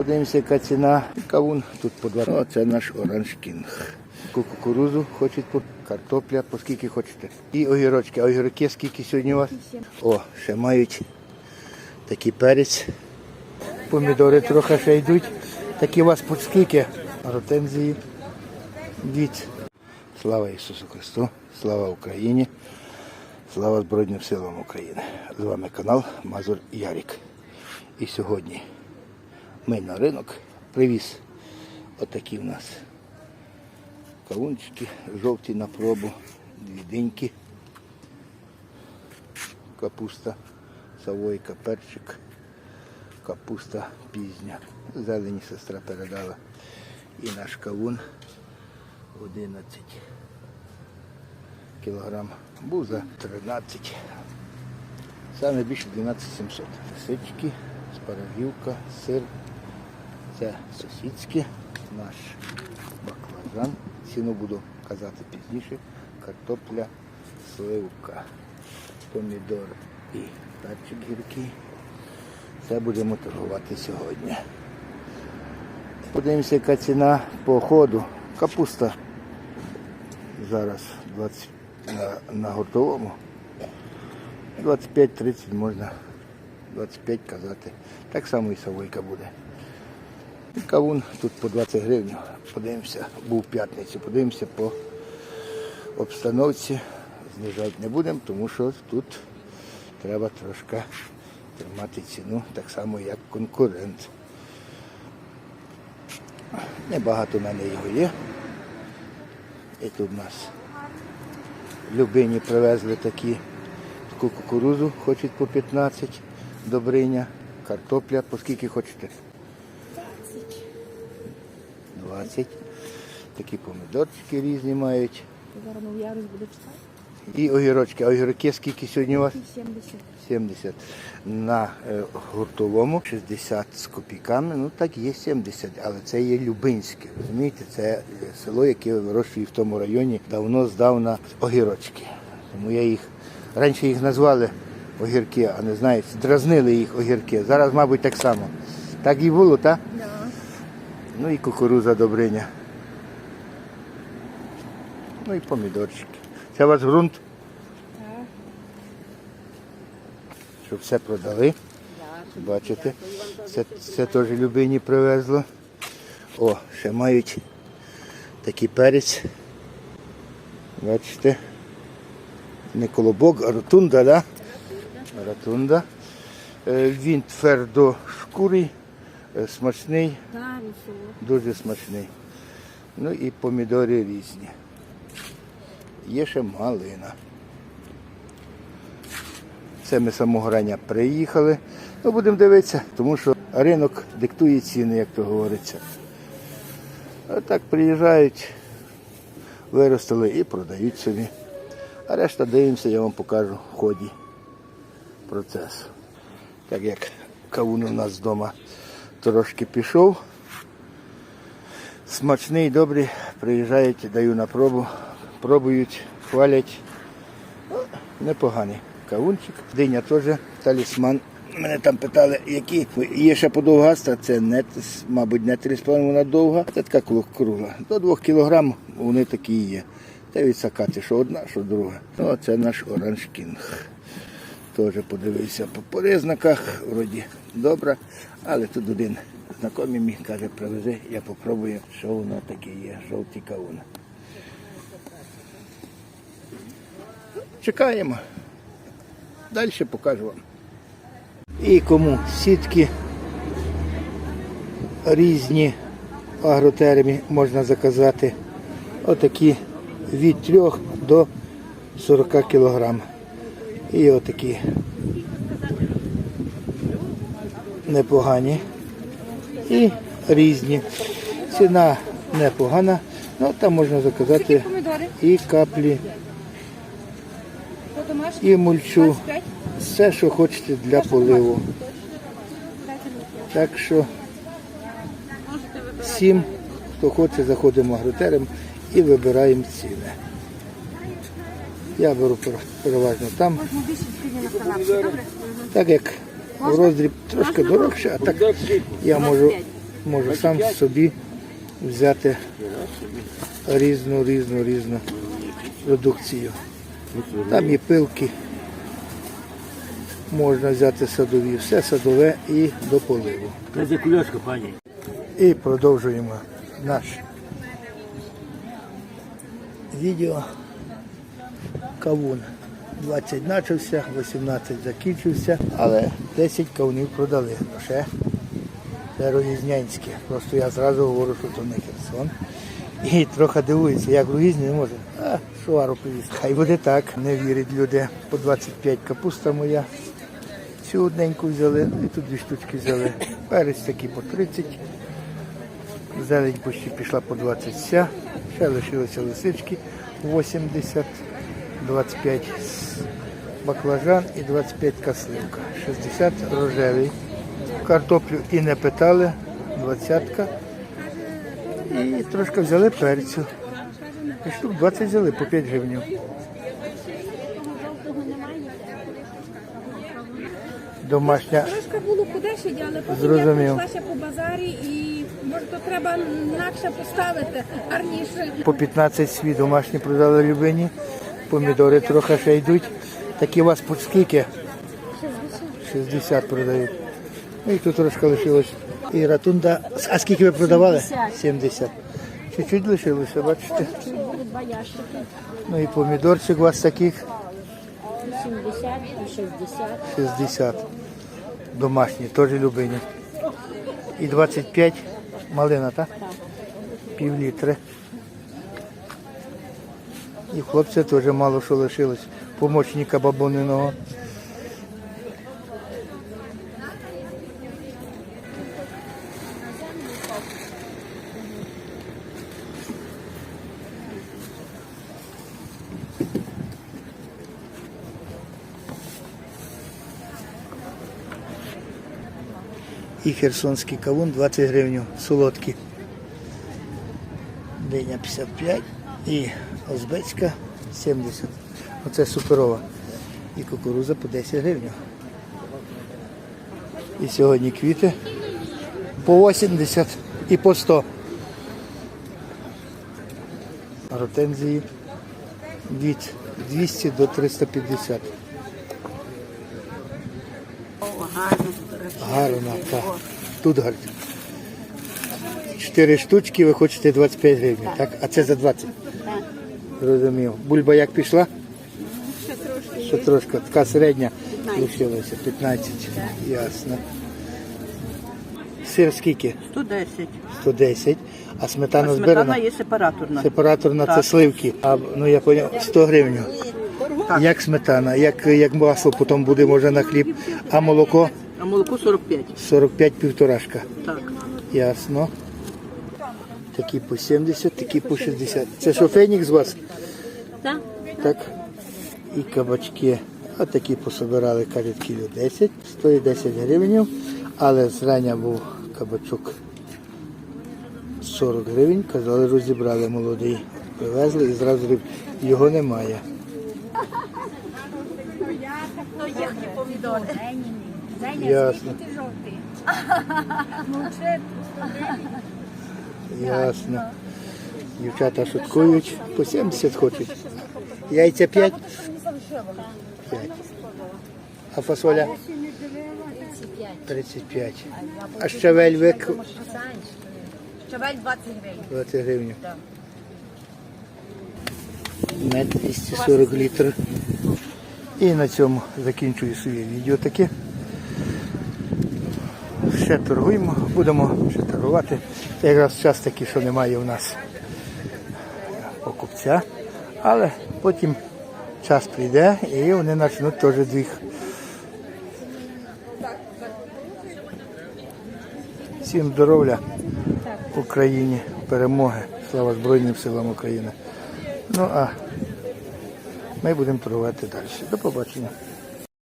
Подивимося, яка ціна. Кавун тут по два. О, це наш оранж кінг. Ку- Кукурузу хочуть картопля, по скільки хочете. І огірочки. А огірки скільки сьогодні у вас? О, ще мають такий перець. Помідори трохи ще йдуть. Такі у вас по скільки? Гортензії. Дивіться. Слава Ісусу Христу, слава Україні, слава Збройним силам України. З вами канал Мазур Ярік. І сьогодні ми на ринок привіз отакі в нас кавунчики, жовті на пробу, дві диньки, капуста, савойка, перчик, капуста пізня. Зелені сестра передала. І наш кавун 11 кілограм. Був за 13. Саме більше 12 700. Сички, спарагівка, сир. Це сусідське, наш баклажан. Ціну буду казати пізніше. Картопля, сливка, помідор і перчик гіркий. Це будемо торгувати сьогодні. Подивимося, яка ціна по ходу. Капуста зараз 20 на, на готовому. 25-30 можна 25 казати. Так само і савойка буде. Кавун тут по 20 гривень. Подивимося, був п'ятницю, подивимося по обстановці. Знижати не будемо, тому що тут треба трошки тримати ціну так само, як конкурент. Небагато в мене його є. І тут у нас Любині привезли такі таку кукурузу, хочуть по 15, добриня, картопля, по скільки хочете? 20. Такі помідорчики різні мають. Зараз новий ярус буде читати. І огірочки. А огірки скільки сьогодні у вас? 70. 70. На е, гуртовому 60 з копійками, ну так є 70, але це є Любинське. Розумієте, це е, село, яке вирощує в тому районі давно здавна огірочки. Тому я їх раніше їх назвали огірки, а не знаєте, дразнили їх огірки. Зараз, мабуть, так само. Так і було, так? Ну і кукуруза добриня. Ну і помідорчики. Це у вас ґрунт, Так. щоб все продали. Бачите, це, це теж Любині привезло. О, ще мають такий перець. Бачите. Не колобок, а ротунда, да? Ротунда. Е, Він твердошкурий, е, смачний, дуже смачний. Ну і помідори різні. Є ще малина. Це ми самого рання приїхали. Ну, будемо дивитися, тому що ринок диктує ціни, як то говориться. А так приїжджають, виростили і продають собі. А решта дивимося, я вам покажу в ході процесу. Так як кавун у нас вдома трошки пішов. Смачний, добрий, приїжджають, даю на пробу, пробують, хвалять. Ну, Непоганий кавунчик. Диня теж талісман. Мене там питали, які є ще подовгаста, це не, мабуть, не 3,5 вона довга, це така кру- кругла. До 2 кілограм вони такі є. Це від сакати, що одна, що друга. Ну, це наш оранж кінг. Теж подивився по признаках, вроді добре, але тут один знайомий мій каже, привези, я попробую, що воно таке є, жовті кавуни. Чекаємо. Далі покажу вам. І кому сітки різні агротермі можна заказати. Отакі від 3 до 40 кілограм. І отакі непогані і різні. Ціна непогана, ну там можна заказати і каплі, і мульчу. Все, що хочете для поливу. Так що всім, хто хоче, заходимо агротерем і вибираємо ціни. Я беру переважно там, так як в роздріб трошки дорожче, а так я можу можу сам собі взяти різну, різну, різну продукцію. Там є пилки, можна взяти садові, все садове і до поливу. Пані. І продовжуємо наш відео. Кавун 20 почався, 18 закінчився, але 10 кавунів продали. Ще це Рогізнянське. Просто я зразу говорю, що то не Херсон. І трохи дивуються, як Рогізні не може. А, шуару привіз. Хай буде так, не вірять люди. По 25 капуста моя. Цю одненьку взяли, і тут дві штучки взяли. Перець такий по 30. Зелень почти пішла по 20 ся. Ще лишилися лисички 80, 25 баклажан і 25 касливка. 60 рожевий. Картоплю і не питали, 20 І трошки взяли перцю. І штук 20 взяли по 5 гривень. Домашня Трошки було подешевле, але потім я пройшлася по базарі і може то треба інакше поставити, гарніше. по 15 свій домашні продали любині. Помідори трохи ще йдуть. Такі у вас по скільки? 60 продають. Ну і тут трошки лишилось. І ратунда. А скільки ви продавали? 70. Чуть-чуть лишилося, бачите? Ну і помідорчик у вас таких 70 і 60. 60. Домашні, теж любині. І 25 малина, так? Пів літри. І хлопця теж мало що лишилось. Помічника бабуниного. І херсонський кавун 20 гривень, солодкий. Диня 55 і озбецька 70. Оце суперова. І кукуруза по 10 гривень. І сьогодні квіти по 80 і по 100. Гортензії від 200 до 350. Гарно, так. Тут гарно. Чотири штучки, ви хочете 25 гривень, так? А це за 20? Так. Зрозумів. Бульба як пішла? Ще трошки. Ще трошки. Така середня лишилася. 15. Ясно. Сир скільки? 110. 110. А сметана А збирана? сметана є сепараторна. Сепараторна це сливки. А ну я поняв, 100 гривень. Як сметана, як, як масло потім буде може на хліб, а молоко А молоко 45. 45 півторашка. Так. Ясно. Такі по 70, такі по 60. Це що фенікс у вас? Так. Так. І кабачки. А такі пособирали кажуть кіло 10, стоїть 10 гривень, але зрання був кабачок 40 гривень, казали, розібрали молодий. Привезли і зразу його немає. Ясно. Ясно. Дівчата шуткують, по 70 хочуть. Яйця 5? 5. А фасоля? 35. А щавель вик Щавель 20 гривень. 20 гривень. Мед 240 літрів. І на цьому закінчую своє відео таке. Ще торгуємо, будемо ще торгувати. Це якраз час такий, що немає у нас покупця. Але потім час прийде і вони почнуть теж двіг. Всім здоров'я Україні, перемоги, слава Збройним силам України. Ну а ми будемо торгувати далі. До побачення.